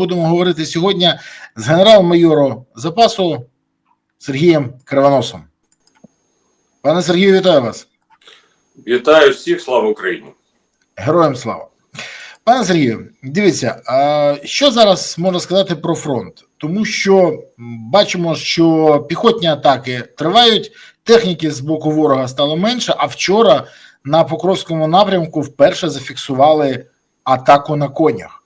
Будемо говорити сьогодні з генерал-майором запасу Сергієм Кривоносом. Пане Сергію, вітаю вас. Вітаю всіх, слава Україні! Героям слава. Пане Сергію, дивіться, а що зараз можна сказати про фронт? Тому що бачимо, що піхотні атаки тривають, техніки з боку ворога стало менше, а вчора на Покровському напрямку вперше зафіксували атаку на конях.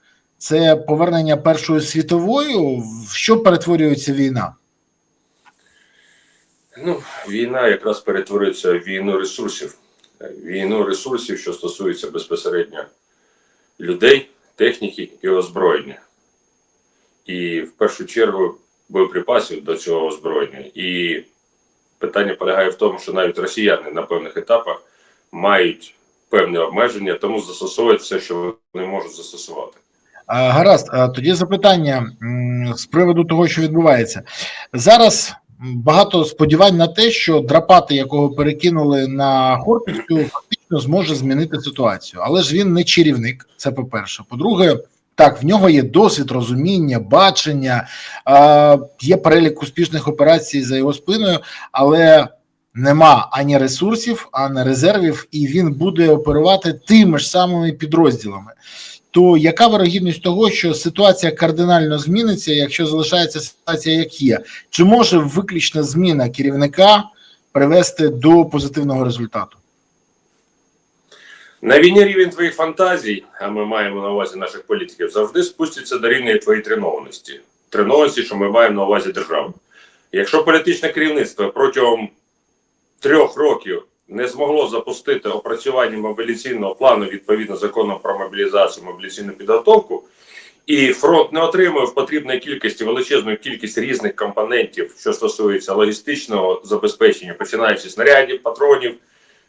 Це повернення Першої світової, в що перетворюється війна? Ну, війна якраз перетворюється в війну ресурсів. Війну ресурсів, що стосується безпосередньо людей, техніки і озброєння. І в першу чергу боєприпасів до цього озброєння. І питання полягає в тому, що навіть росіяни на певних етапах мають певні обмеження, тому застосовують все, що вони можуть застосувати. Гаразд, тоді запитання з приводу того, що відбувається зараз. Багато сподівань на те, що драпати, якого перекинули на Хортицю, фактично зможе змінити ситуацію. Але ж він не чарівник. Це по-перше. По-друге, так в нього є досвід, розуміння, бачення, є перелік успішних операцій за його спиною, але нема ані ресурсів, ані резервів, і він буде оперувати тими ж самими підрозділами то яка вирогідність того, що ситуація кардинально зміниться, якщо залишається ситуація, як є? Чи може виключна зміна керівника привести до позитивного результату? На війні рівень твоїх фантазій, а ми маємо на увазі наших політиків, завжди спуститься до рівня твоєї тренованості. Тренованості, що ми маємо на увазі державу. Якщо політичне керівництво протягом трьох років не змогло запустити опрацювання мобілізаційного плану відповідно закону про мобілізацію, мобілізаційну підготовку, і фронт не отримує в потрібної кількості величезну кількість різних компонентів, що стосується логістичного забезпечення, починаючи снарядів, патронів,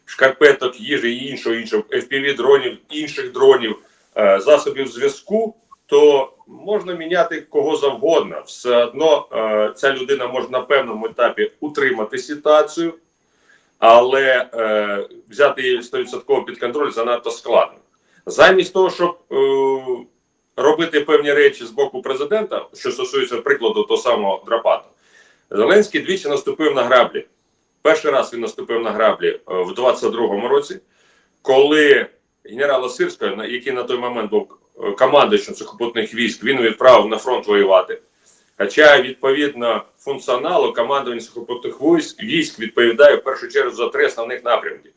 шкарпеток, їжі і іншого іншого fpv дронів, інших дронів, е, засобів зв'язку, то можна міняти кого завгодно. Все одно е, ця людина може на певному етапі утримати ситуацію, але е, взяти її 100% під контроль занадто складно. Замість того, щоб е, робити певні речі з боку президента, що стосується прикладу того самого Драпату, Зеленський двічі наступив на граблі. Перший раз він наступив на граблі е, в 22-му році, коли генерала Сирського, на- який на той момент був е, командуючим сухопутних військ, він відправив на фронт воювати. Хоча відповідно функціоналу командування сухопутних військ, військ відповідає в першу чергу за три основних напрямки: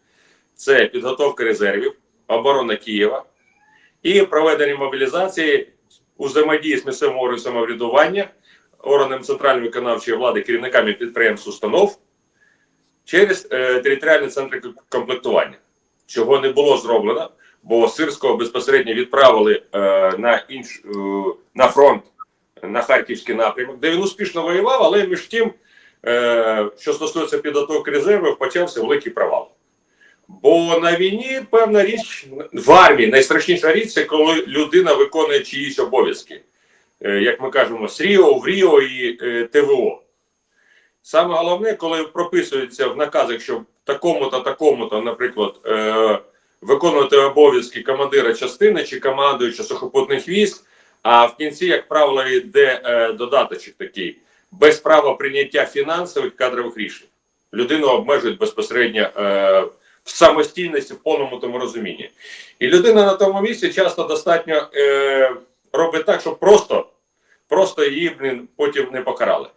це підготовка резервів, оборона Києва і проведення мобілізації у взаємодії з місцевим органом самоврядування, органами центральної виконавчої влади, керівниками підприємств установ через е, територіальні центри комплектування, чого не було зроблено, бо Сирського безпосередньо відправили е, на інш, е, на фронт на Харківський напрямок, де він успішно воював, але між тим, е, що стосується підготовки резервів, почався великий провал. Бо на війні певна річ в армії найстрашніша річ це коли людина виконує чиїсь обов'язки, Е, як ми кажемо, з Ріо, в Ріо і е, ТВО. Саме головне, коли прописується в наказах, що такому-то, такому-то, наприклад, виконувати обов'язки командира частини чи командуюча сухопутних військ, а в кінці, як правило, йде е, додаточок такий без права прийняття фінансових кадрових рішень. Людину обмежують безпосередньо е, в самостійності в повному тому розумінні. І людина на тому місці часто достатньо е, робить так, щоб просто, просто її блін, потім не покарали.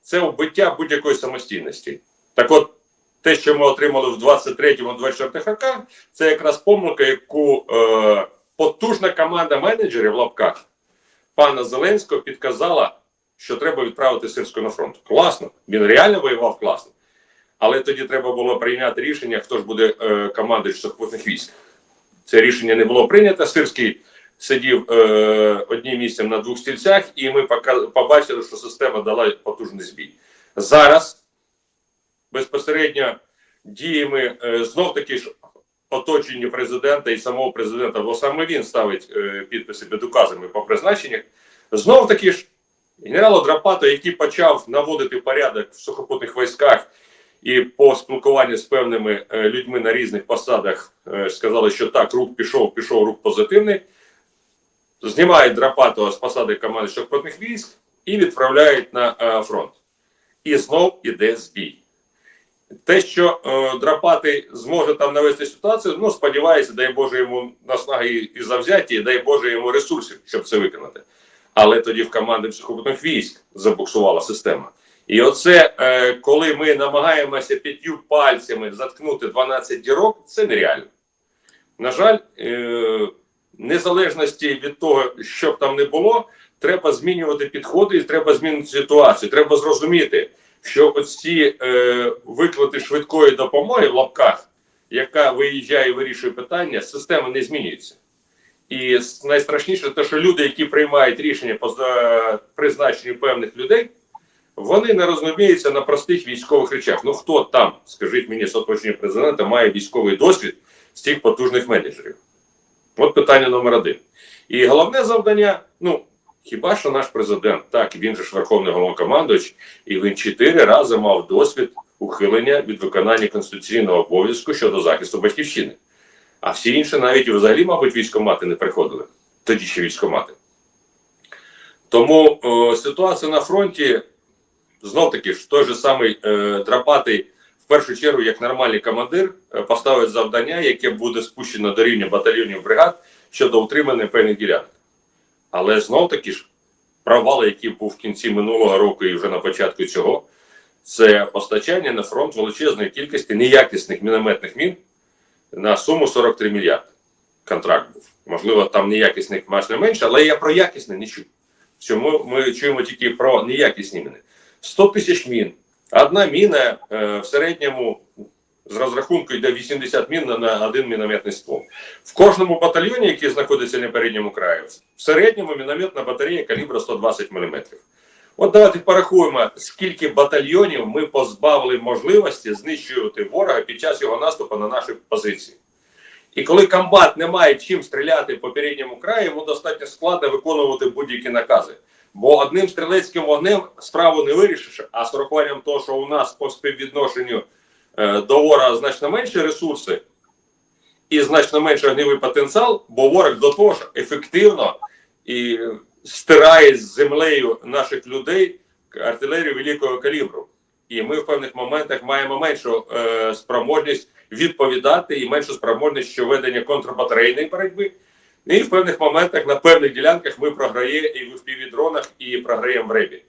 Це вбиття будь-якої самостійності. Так от, те, що ми отримали в 23-24 роках, це якраз помилка, яку е, потужна команда менеджерів в лапках пана Зеленського підказала, що треба відправити Сирського на фронт. Класно, він реально воював класно. Але тоді треба було прийняти рішення, хто ж буде е, командуючий сухопутних військ. Це рішення не було прийнято. Сирський сидів е, одним місцем на двох стільцях, і ми побачили, що система дала потужний збій. Зараз безпосередньо діями е, знов таки ж оточення президента і самого президента, бо саме він ставить е, підписи під указами по призначеннях. Знов таки ж генерал Драпато, який почав наводити порядок в сухопутних військах і по спілкуванню з певними е, людьми на різних посадах е, сказали, що так, рух пішов, пішов рух позитивний. знімають Драпатова з посади команди сухопутних військ і відправляють на фронт. І знов іде збій. Те, що е, Драпатий зможе там навести ситуацію, ну сподіваюся, дай Боже йому наснаги і, і завзяття, і дай Боже йому ресурсів, щоб це виконати. Але тоді в команди сухопутних військ забуксувала система. І оце, е, коли ми намагаємося п'ятью пальцями заткнути 12 дірок, це нереально. На жаль, е, незалежності від того, що б там не було, треба змінювати підходи і треба змінити ситуацію. Треба зрозуміти, що оці е, виклики швидкої допомоги в лапках, яка виїжджає і вирішує питання, система не змінюється. І найстрашніше те, що люди, які приймають рішення по призначенню певних людей, вони не розуміються на простих військових речах. Ну хто там, скажіть мені, з оточення президента має військовий досвід з цих потужних менеджерів? От питання номер один. І головне завдання: ну хіба що наш президент, так він же ж верховний головнокомандуючий, і він чотири рази мав досвід ухилення від виконання конституційного обов'язку щодо захисту батьківщини. А всі інші навіть взагалі, мабуть, військомати не приходили. Тоді ще військомати. Тому о, ситуація на фронті знов таки ж той же самий е, Драпатий, в першу чергу, як нормальний командир, е, поставить завдання, яке буде спущено до рівня батальйонів бригад щодо утримання певних ділянок. Але знов таки ж провал, який був в кінці минулого року і вже на початку цього, це постачання на фронт величезної кількості неякісних мінометних мін на суму 43 мільярди. Контракт був. Можливо, там неякісних значно менше, але я про якісне не чую. Чому ми чуємо тільки про неякісні міни? 100 тисяч мін. Одна міна е, в середньому з розрахунку йде 80 мін на- один мінометний ствол. В кожному батальйоні, який знаходиться на передньому краї, в середньому мінометна батарея калібру 120 мм. От давайте порахуємо, скільки батальйонів ми позбавили можливості знищувати ворога під час його наступу на наші позиції. І коли комбат не має чим стріляти по передньому краю, йому достатньо складно виконувати будь-які накази. Бо одним стрілецьким вогнем справу не вирішиш, а з урахуванням того, що у нас по співвідношенню до ворога значно менші ресурси і значно менший огневий потенціал, бо ворог до того ж ефективно і стирає з землею наших людей артилерію великого калібру. І ми в певних моментах маємо меншу е, спроможність відповідати і меншу спроможність що ведення контрбатарейної боротьби. І в певних моментах на певних ділянках ми програємо і в півдронах, і програємо в ребі.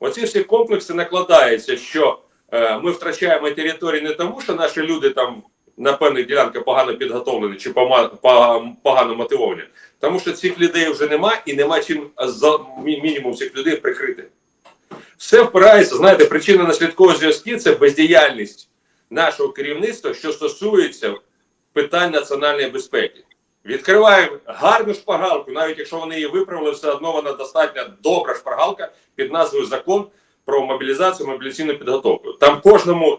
Оці всі комплекси накладаються, що е, ми втрачаємо території не тому, що наші люди там на певних ділянках погано підготовлені чи погано мотивовані, тому що цих людей вже нема і нема чим за мінімум цих людей прикрити. Все впирається, знаєте, причина наслідкового зв'язки це бездіяльність нашого керівництва, що стосується питань національної безпеки. Відкриваємо гарну шпаргалку, навіть якщо вони її виправили, все одно вона достатньо добра шпаргалка під назвою Закон про мобілізацію мобілізаційну підготовку. Там кожному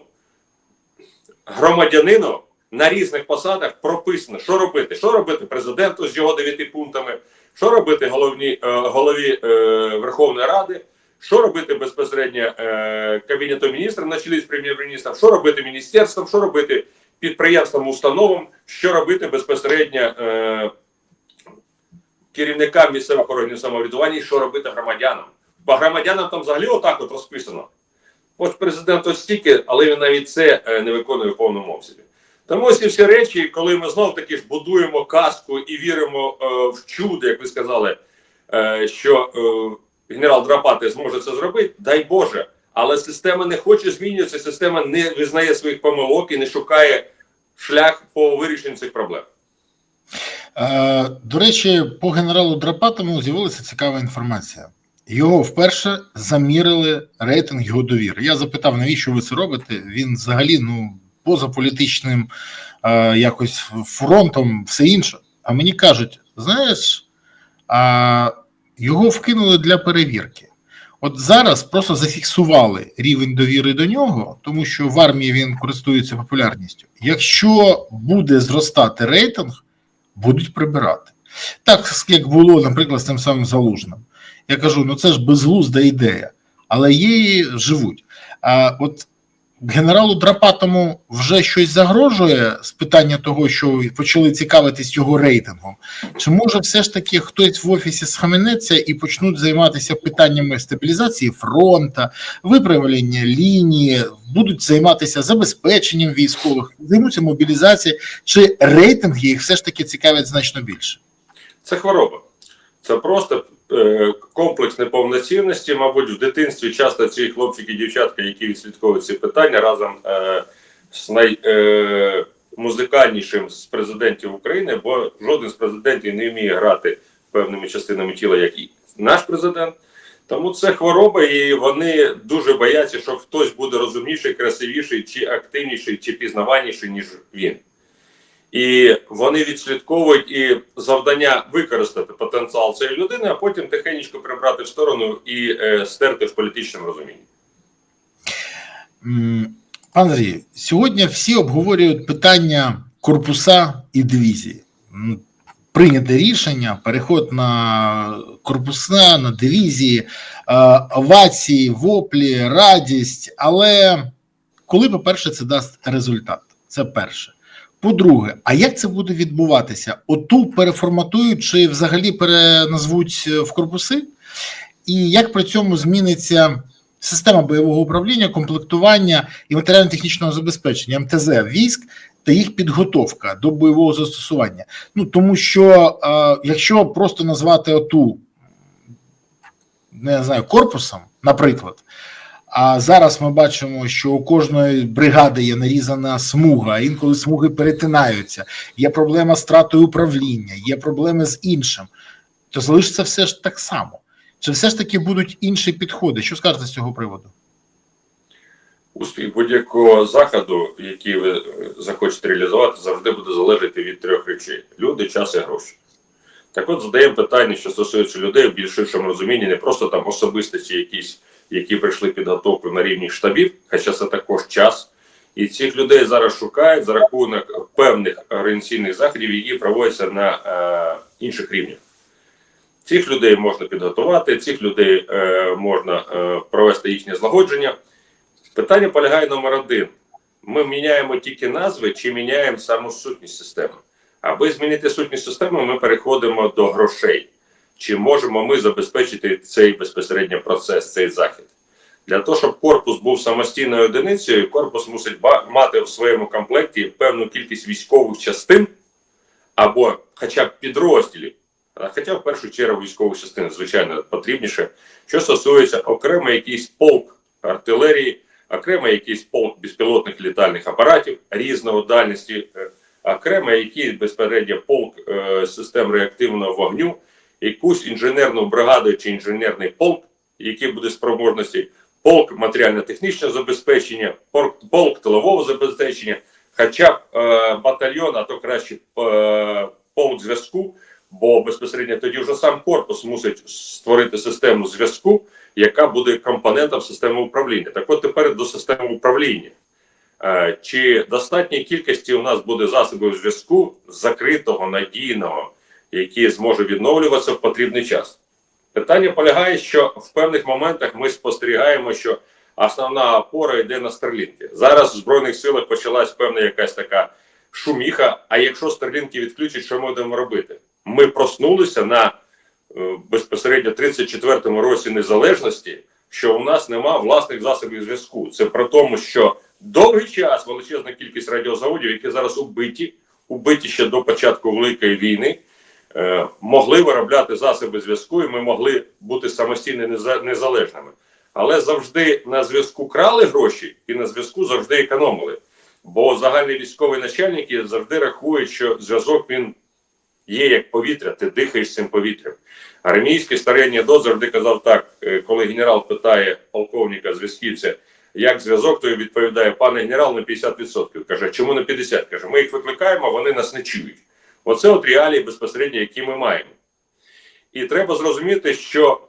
громадянину на різних посадах прописано, що робити. Що робити президенту з його дев'яти пунктами, що робити головні, е, голові е, Верховної Ради, що робити безпосередньо е, Кабінету міністрів на чолі з прем'єр-міністром, що робити міністерством, що робити підприємствам, установам, що робити безпосередньо е, керівникам місцевих органів самоврядування, і що робити громадянам. По громадянам там взагалі отак от розписано. От президент ось стільки, але він навіть це е, не виконує в повному обсязі. Тому ось ці всі речі, коли ми знов таки ж будуємо казку і віримо е, в чудо, як ви сказали, е, що е, генерал Драпати зможе це зробити, дай Боже. Але система не хоче змінюватися, система не визнає своїх помилок і не шукає шлях по вирішенню цих проблем. Е, До речі, по генералу Драпатому з'явилася цікава інформація. Його вперше замірили рейтинг його довіри. Я запитав, навіщо ви це робите? Він взагалі ну поза політичним е, якось фронтом, все інше. А мені кажуть: знаєш, а, його вкинули для перевірки. От зараз просто зафіксували рівень довіри до нього, тому що в армії він користується популярністю. Якщо буде зростати рейтинг, будуть прибирати. Так як було, наприклад, з тим самим залужним. Я кажу: ну це ж безглузда ідея, але її живуть. А от генералу Драпатому вже щось загрожує з питання того, що почали цікавитись його рейтингом? Чи може все ж таки хтось в офісі схаменеться і почнуть займатися питаннями стабілізації фронта, виправлення лінії, будуть займатися забезпеченням військових, займуться мобілізацією, чи рейтинги їх все ж таки цікавять значно більше? Це хвороба. Це просто комплекс неповноцінності. Мабуть, в дитинстві часто ці хлопчики дівчатка, які відслідковують ці питання разом е, з наймузикальнішим з президентів України, бо жоден з президентів не вміє грати певними частинами тіла, як і наш президент. Тому це хвороба, і вони дуже бояться, що хтось буде розумніший, красивіший, чи активніший, чи пізнаваніший, ніж він. І вони відслідковують і завдання використати потенціал цієї людини, а потім тихенько прибрати в сторону і е, стерти в політичному розумінні. Андрій, сьогодні всі обговорюють питання корпуса і дивізії. Прийняте рішення, переход на корпуса, на дивізії, е, овації, воплі, радість. Але коли, по-перше, це дасть результат? Це перше. По-друге, а як це буде відбуватися? Оту переформатують чи взагалі переназвуть е, в корпуси? І як при цьому зміниться система бойового управління, комплектування і матеріально-технічного забезпечення МТЗ військ та їх підготовка до бойового застосування? Ну тому що е, якщо просто назвати оту не знаю корпусом, наприклад. А зараз ми бачимо, що у кожної бригади є нарізана смуга, інколи смуги перетинаються. Є проблема з втратою управління, є проблеми з іншим. То залишиться все ж так само. Чи все ж таки будуть інші підходи? Що скажете з цього приводу? Успіх будь-якого заходу, який ви е, захочете реалізувати, завжди буде залежати від трьох речей: люди, час і гроші. Так от задаємо питання, що стосується людей в більш ширшому розумінні, не просто там особистості якісь, які прийшли підготовку на рівні штабів, хоча це також час. І цих людей зараз шукають за рахунок певних організаційних заходів, які проводяться на е, інших рівнях. Цих людей можна підготувати, цих людей е, можна е, провести їхнє злагодження. Питання полягає номер один: ми міняємо тільки назви чи міняємо саму сутність системи. Аби змінити сутність системи, ми переходимо до грошей. Чи можемо ми забезпечити цей безпосередньо процес, цей захід? Для того, щоб корпус був самостійною одиницею, корпус мусить мати в своєму комплекті певну кількість військових частин або хоча б підрозділів, хоча в першу чергу військових частин, звичайно, потрібніше, що стосується окремо якийсь полк артилерії, окремо якийсь полк безпілотних літальних апаратів різного дальності, е, окремо якийсь безпосередньо полк е, систем реактивного вогню, якусь інженерну бригаду чи інженерний полк, який буде спроможності, полк матеріально-технічного забезпечення, полк, полк тилового забезпечення, хоча б е, батальйон, а то краще е, полк зв'язку. Бо безпосередньо тоді вже сам корпус мусить створити систему зв'язку, яка буде компонентом системи управління. Так от тепер до системи управління. Е, Чи достатньої кількості у нас буде засобів зв'язку закритого, надійного, які зможе відновлюватися в потрібний час? Питання полягає, що в певних моментах ми спостерігаємо, що основна опора йде на старлінки. Зараз в Збройних силах почалась певна якась така шуміха. А якщо старлінки відключать, що ми будемо робити? Ми проснулися на е, безпосередньо 34-му році незалежності, що у нас нема власних засобів зв'язку. Це при тому, що довгий час величезна кількість радіозаводів, які зараз убиті, убиті ще до початку Великої війни, могли виробляти засоби зв'язку, і ми могли бути самостійно неза- незалежними. Але завжди на зв'язку крали гроші і на зв'язку завжди економили. Бо загальні військові начальники завжди рахують, що зв'язок він є як повітря, ти дихаєш цим повітрям. Армійський старий анекдот завжди казав так, е, коли генерал питає полковника зв'язківця, як зв'язок, той відповідає, пане генерал, на 50%. Каже, чому на 50%? Каже, ми їх викликаємо, вони нас не чують. Оце от реалії безпосередньо, які ми маємо. І треба зрозуміти, що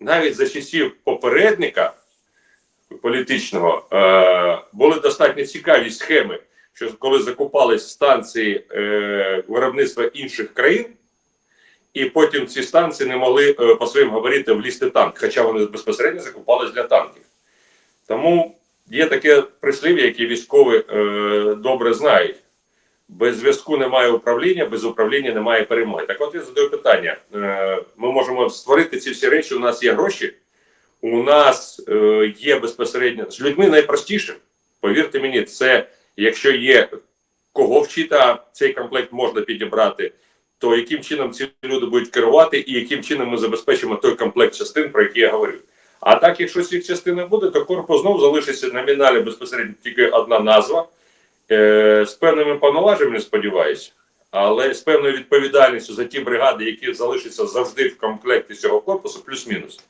навіть за часів попередника політичного е, були достатньо цікаві схеми, що коли закупались станції е, виробництва інших країн, і потім ці станції не могли е, по своїм габаритам влізти танк, хоча вони безпосередньо закупались для танків. Тому є таке прислів'я, яке військові е, добре знають. Без зв'язку немає управління, без управління немає перемоги. Так от я задаю питання: е, ми можемо створити ці всі речі. У нас є гроші, у нас е, є безпосередньо з людьми найпростіше. Повірте мені, це якщо є кого вчити, а цей комплект можна підібрати, то яким чином ці люди будуть керувати, і яким чином ми забезпечимо той комплект частин, про який я говорив. А так, якщо цих частин не буде, то корпус знов залишиться номіналі безпосередньо тільки одна назва з певними повноваженнями, сподіваюся, але з певною відповідальністю за ті бригади, які залишаться завжди в комплекті цього корпусу, плюс-мінус.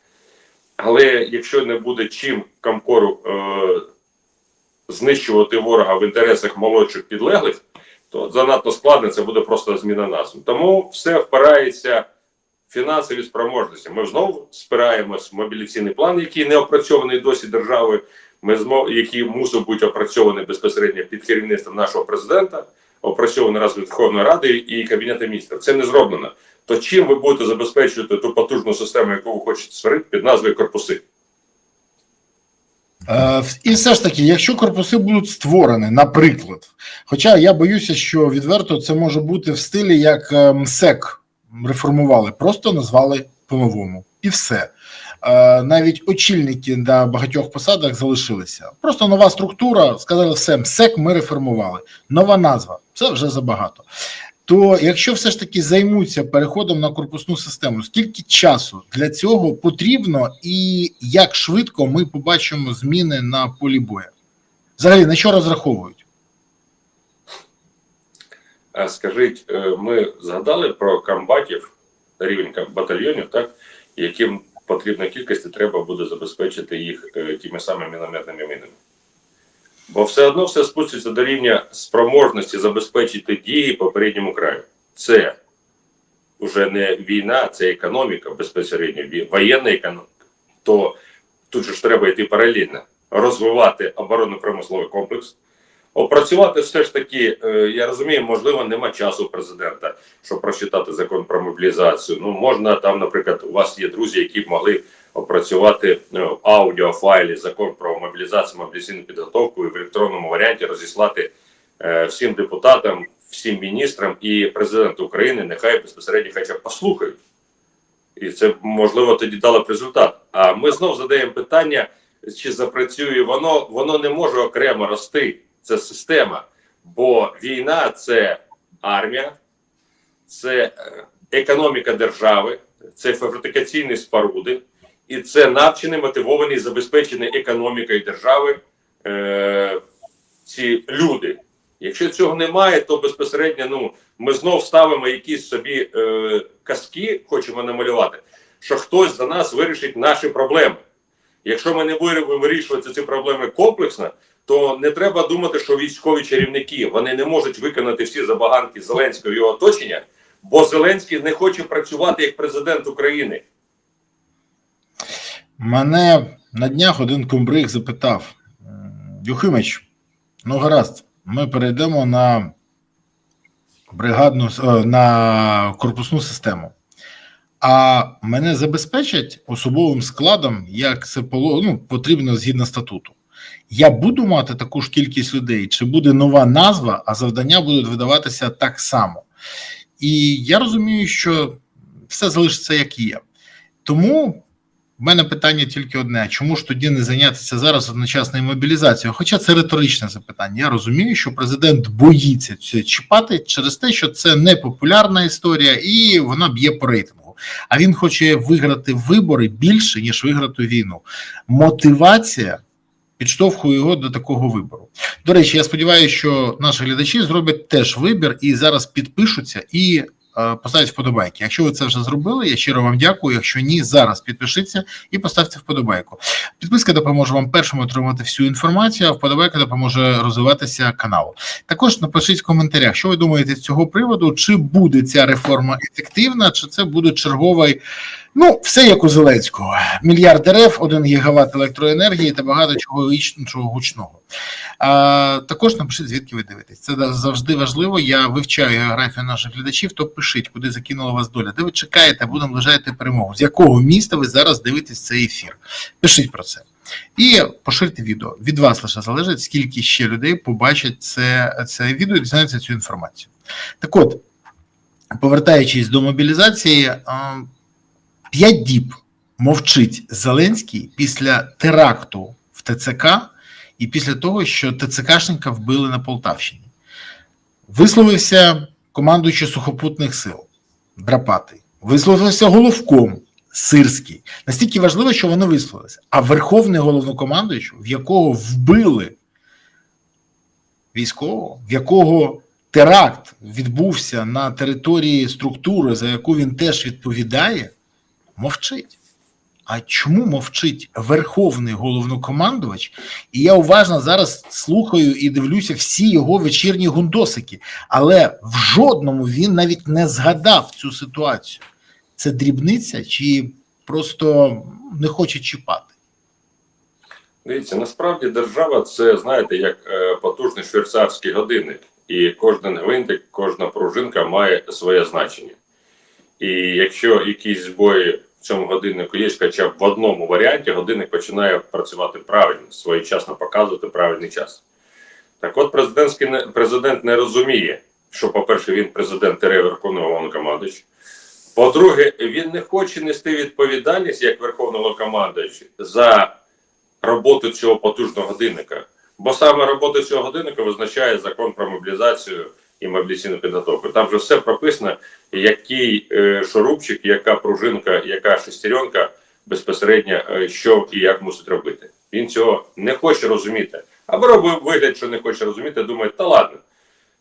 Але якщо не буде чим Комкору е, знищувати ворога в інтересах молодших підлеглих, то занадто складно це буде просто зміна назви. Тому все впирається в фінансові спроможності. Ми знову спираємось в мобіляційний план, який не опрацьований досі державою. Ми змо, який мусив бути опрацьований безпосередньо під керівництвом нашого президента, опрацьований разом з Верховною Радою і Кабінетом міністрів. Це не зроблено. То чим ви будете забезпечувати ту потужну систему, яку ви хочете створити під назвою корпуси? Е, І все ж таки, якщо корпуси будуть створені, наприклад, хоча я боюся, що відверто це може бути в стилі, як МСЕК реформували, просто назвали по-новому. І все. Е, Навіть очільники на багатьох посадах залишилися. Просто нова структура, сказали, все, МСЕК ми реформували. Нова назва це вже забагато. То якщо все ж таки займуться переходом на корпусну систему, скільки часу для цього потрібно, і як швидко ми побачимо зміни на полі бою? Взагалі на що розраховують? Скажіть, е, ми згадали про комбатів, рівень батальйонів, так, яким потрібна кількості треба буде забезпечити їх е, тими самими мінометними мінами. Бо все одно все спуститься до рівня спроможності забезпечити дії попередньому краю. Це вже не війна, це економіка безпосередньо, воєнна економіка. То тут же ж треба йти паралельно, розвивати оборонно-промисловий комплекс, Опрацювати все ж таки, е, я розумію, можливо, нема часу президента, щоб прочитати закон про мобілізацію. Ну, можна там, наприклад, у вас є друзі, які б могли опрацювати в аудіофайлі закон про мобілізацію, мобілізаційну підготовку і в електронному варіанті розіслати е, всім депутатам, всім міністрам і президенту України, нехай безпосередньо хоча б послухають. І це можливо тоді дало б результат. А ми знов задаємо питання, чи запрацює воно, воно не може окремо рости. Це система. Бо війна це армія, це е, економіка держави, це фабрикаційні споруди, і це навчені, мотивовані, забезпечені економікою держави е, ці люди. Якщо цього немає, то безпосередньо ну, ми знов ставимо якісь собі е, казки, хочемо намалювати, що хтось за нас вирішить наші проблеми. Якщо ми не будемо вирішувати ці проблеми комплексно, то не треба думати, що військові чарівники вони не можуть виконати всі забаганки Зеленського його оточення, бо Зеленський не хоче працювати як президент України. Мене на днях один комбриг запитав: Юхимич, ну гаразд, ми перейдемо на бригадну е, на корпусну систему. А мене забезпечать особовим складом, як це ну, потрібно згідно статуту. Я буду мати таку ж кількість людей, чи буде нова назва, а завдання будуть видаватися так само. І я розумію, що все залишиться як є. Тому в мене питання тільки одне: чому ж тоді не зайнятися зараз одночасною мобілізацією? Хоча це риторичне запитання. Я розумію, що президент боїться це чіпати через те, що це не популярна історія, і вона б'є по рейтингу. А він хоче виграти вибори більше ніж виграти війну. Мотивація підштовхує його до такого вибору. До речі, я сподіваюся, що наші глядачі зроблять теж вибір і зараз підпишуться і е, поставлять вподобайки. Якщо ви це вже зробили, я щиро вам дякую. Якщо ні, зараз підпишіться і поставте вподобайку. Підписка допоможе вам першому отримати всю інформацію, а вподобайка допоможе розвиватися каналу. Також напишіть в коментарях, що ви думаєте з цього приводу, чи буде ця реформа ефективна, чи це буде черговий Ну, все як у Зеленського: мільярд дерев, один гігават електроенергії та багато чого іншого гучного. А, також напишіть, звідки ви дивитесь. Це завжди важливо. Я вивчаю географію наших глядачів. То пишіть, куди закинула вас доля. Де ви чекаєте або наближаєте перемогу? З якого міста ви зараз дивитесь цей ефір? Пишіть про це. І поширте відео. Від вас лише залежить, скільки ще людей побачать це, це відео і дізнаються цю інформацію. Так от, повертаючись до мобілізації, п'ять діб мовчить Зеленський після теракту в ТЦК і після того, що ТЦКшника вбили на Полтавщині. Висловився командуючий сухопутних сил Драпатий, висловився головком Сирський. Настільки важливо, що вони висловилися. А верховний головнокомандуючий, в якого вбили військового, в якого теракт відбувся на території структури, за яку він теж відповідає, мовчить. А чому мовчить верховний головнокомандувач? І я уважно зараз слухаю і дивлюся всі його вечірні гундосики, але в жодному він навіть не згадав цю ситуацію. Це дрібниця чи просто не хоче чіпати? Дивіться, насправді держава це знаєте як е, потужний швейцарський годинник, і кожен гвинтик, кожна пружинка має своє значення. І якщо якісь збої в цьому годиннику є, хоча б в одному варіанті, годинник починає працювати правильно, своєчасно показувати правильний час. Так от президентський президент не розуміє, що, по-перше, він президент Верховного Головнокомандуючий. По-друге, він не хоче нести відповідальність як Верховний за роботу цього потужного годинника. Бо саме робота цього годинника визначає закон про мобілізацію і мобілізаційну підготовку. Там вже все прописано, який е, шурупчик, яка пружинка, яка шестеренка безпосередньо е, що і як мусить робити. Він цього не хоче розуміти. Або робив вигляд, що не хоче розуміти, думає, та ладно.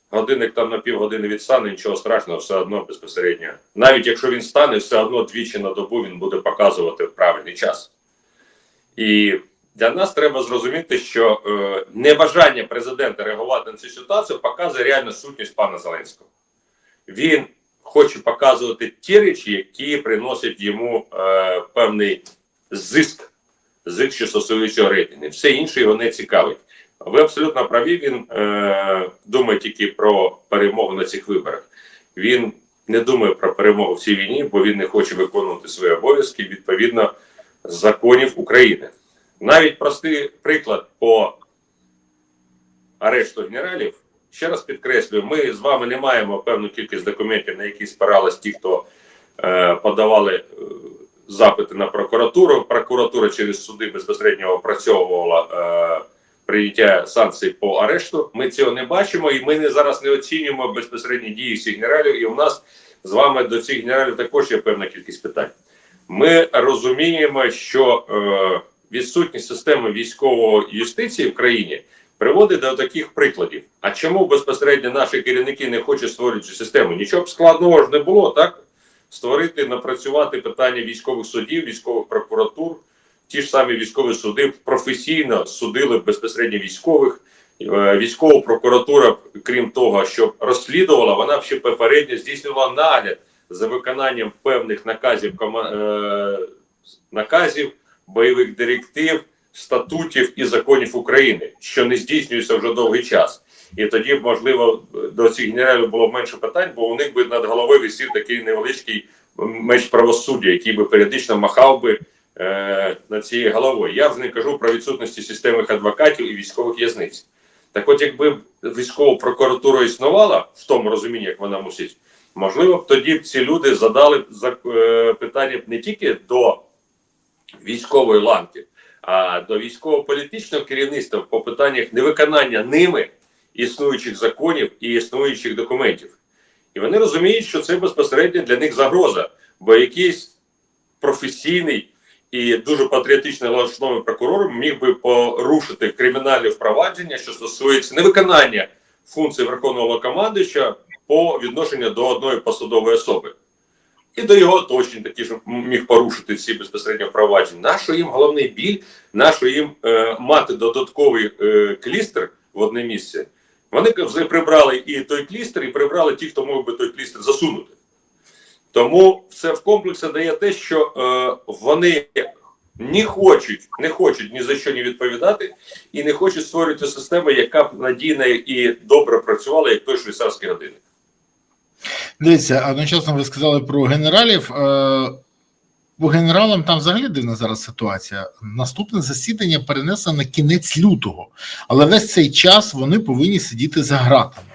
Годинник там на півгодини відстане, нічого страшного, все одно безпосередньо. Навіть якщо він стане, все одно двічі на добу він буде показувати правильний час. І для нас треба зрозуміти, що е, небажання президента реагувати на цю ситуацію показує реальну сутність пана Зеленського. Він хоче показувати ті речі, які приносять йому е, певний зиск, зиск, що стосується рейтингів. Все інше його не цікавить. Ви абсолютно праві. Він е, думає тільки про перемогу на цих виборах. Він не думає про перемогу в цій війні, бо він не хоче виконувати свої обов'язки відповідно законів України. Навіть простий приклад по арешту генералів. Ще раз підкреслюю, ми з вами не маємо певну кількість документів, на які спирались ті, хто е, подавали е, запити на прокуратуру. Прокуратура через суди безпосередньо опрацьовувала е, прийняття санкцій по арешту. Ми цього не бачимо, і ми не зараз не оцінюємо безпосередні дії цих генералів. І у нас з вами до цих генералів також є певна кількість питань. Ми розуміємо, що е, відсутність системи військової юстиції в країні приводить до таких прикладів. А чому безпосередньо наші керівники не хочуть створити цю систему? Нічого б складного ж не було, так? Створити, напрацювати питання військових судів, військових прокуратур, ті ж самі військові суди професійно судили безпосередньо військових. Е, Військова прокуратура, крім того, що розслідувала, вона ще попередньо здійснювала нагляд за виконанням певних наказів е, наказів, бойових директив, статутів і законів України, що не здійснюється вже довгий час. І тоді, можливо, до цих генералів було б менше питань, бо у них би над головою висів такий невеличкий меч правосуддя, який би періодично махав би е, над цією головою. Я вже не кажу про відсутності системних адвокатів і військових в'язниць. Так от, якби військова прокуратура існувала в тому розумінні, як вона мусить, можливо б тоді б ці люди задали за- е, питання не тільки до військової ланки, а до військово-політичного керівництва по питаннях невиконання ними існуючих законів і існуючих документів. І вони розуміють, що це безпосередньо для них загроза, бо якийсь професійний і дуже патріотично налаштований прокурор міг би порушити кримінальне впровадження, що стосується невиконання функцій Верховного командуюча по відношенню до одної посадової особи. І до його оточень такі ж міг порушити ці безпосередньо впровадження. Нащо їм головний біль, нащо їм е, мати додатковий е, клістер в одне місце. Вони вже прибрали і той клістер, і прибрали ті, хто мог би той клістер засунути. Тому все в комплексі дає те, що е, вони не хочуть, не хочуть ні за що не відповідати і не хочуть створювати систему, яка б надійна і добре працювала, як той швейцарський годинник. Дивіться, одночасно ви сказали про генералів. Е, По генералам там взагалі дивна зараз ситуація. Наступне засідання перенесено на кінець лютого, але весь цей час вони повинні сидіти за ґратами.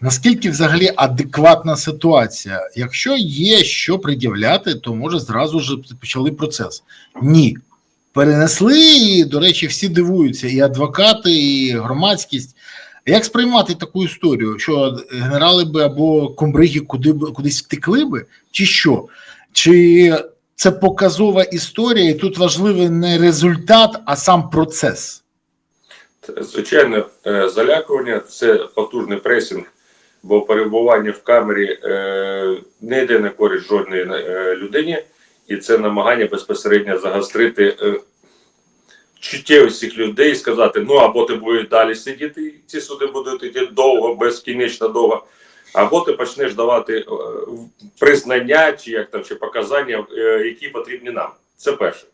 Наскільки взагалі адекватна ситуація? Якщо є що пред'являти, то може зразу ж почали процес. Ні. Перенесли, і, до речі, всі дивуються, і адвокати, і громадськість. Як сприймати таку історію, що генерали би або комбриги куди б кудись втекли би, чи що? Чи це показова історія, і тут важливий не результат, а сам процес? Звичайно, е, залякування це потужний пресинг, бо перебування в камері е, не йде на користь жодної е, людині, і це намагання безпосередньо загострити чуттєвість цих людей і сказати: ну або ти будеш далі сидіти, і ці суди будуть йти довго, безкінечно довго, або ти почнеш давати е, признання чи як там чи показання, е, які потрібні нам. Це перше.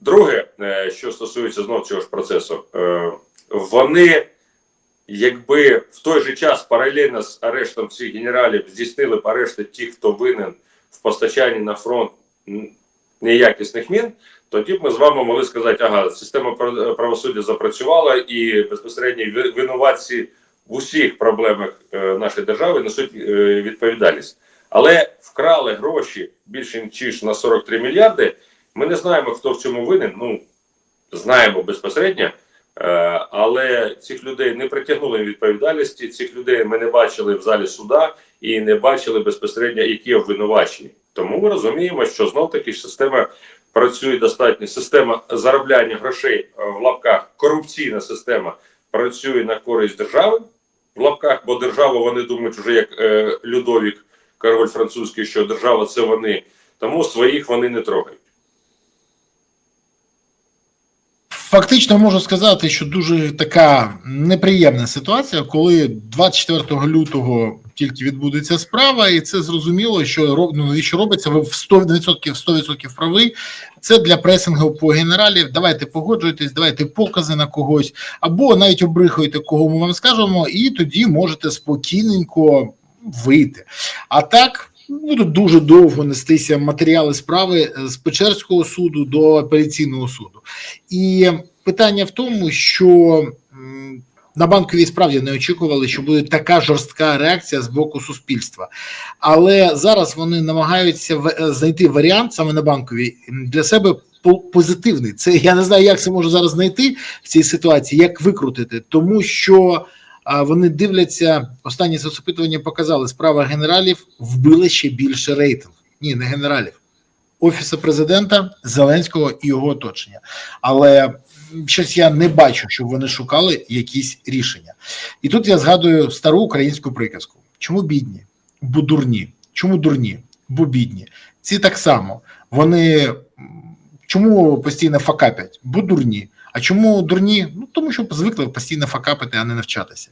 Друге, е, що стосується знов цього ж процесу, вони, якби в той же час паралельно з арештом цих генералів здійснили б арешти тих, хто винен в постачанні на фронт неякісних мін, тоді б ми з вами могли сказати, ага, система прав- правосуддя запрацювала і безпосередньо ви- винуватці в усіх проблемах е, нашої держави несуть е, відповідальність. Але вкрали гроші більше ніж на 43 мільярди. Ми не знаємо, хто в цьому винен. Ну знаємо безпосередньо, е, але цих людей не притягнули відповідальності. Цих людей ми не бачили в залі суда і не бачили безпосередньо, які обвинувачені. Тому ми розуміємо, що знов таки система працює достатньо. Система заробляння грошей е, в лапках, корупційна система працює на користь держави в лапках, бо держава вони думають, вже як е, Людовік, король французький, що держава це вони. Тому своїх вони не трогають. Фактично можу сказати, що дуже така неприємна ситуація, коли 24 лютого тільки відбудеться справа, і це зрозуміло, що ну, навіщо робиться, ви в 100%, 100% правий. Це для пресингу по генералів. Давайте погоджуйтесь, давайте покази на когось, або навіть обрихуйте, кого ми вам скажемо, і тоді можете спокійненько вийти. А так. Будуть дуже довго нестися матеріали справи з Печерського суду до апеляційного суду. І питання в тому, що на банковій справді не очікували, що буде така жорстка реакція з боку суспільства. Але зараз вони намагаються е, знайти варіант саме на банковій для себе по- позитивний. Це я не знаю, як це може зараз знайти в цій ситуації, як викрутити, тому що. Вони дивляться, останні соцопитування показали, справа генералів вбила ще більше рейтинг. Ні, не генералів, офісу президента Зеленського і його оточення. Але щось я не бачу, щоб вони шукали якісь рішення. І тут я згадую стару українську приказку: чому бідні? Бо дурні. Чому дурні? Бо бідні. Ці так само. Вони чому постійно факапять? Бо дурні. А чому дурні? Ну тому що звикли постійно факапити, а не навчатися.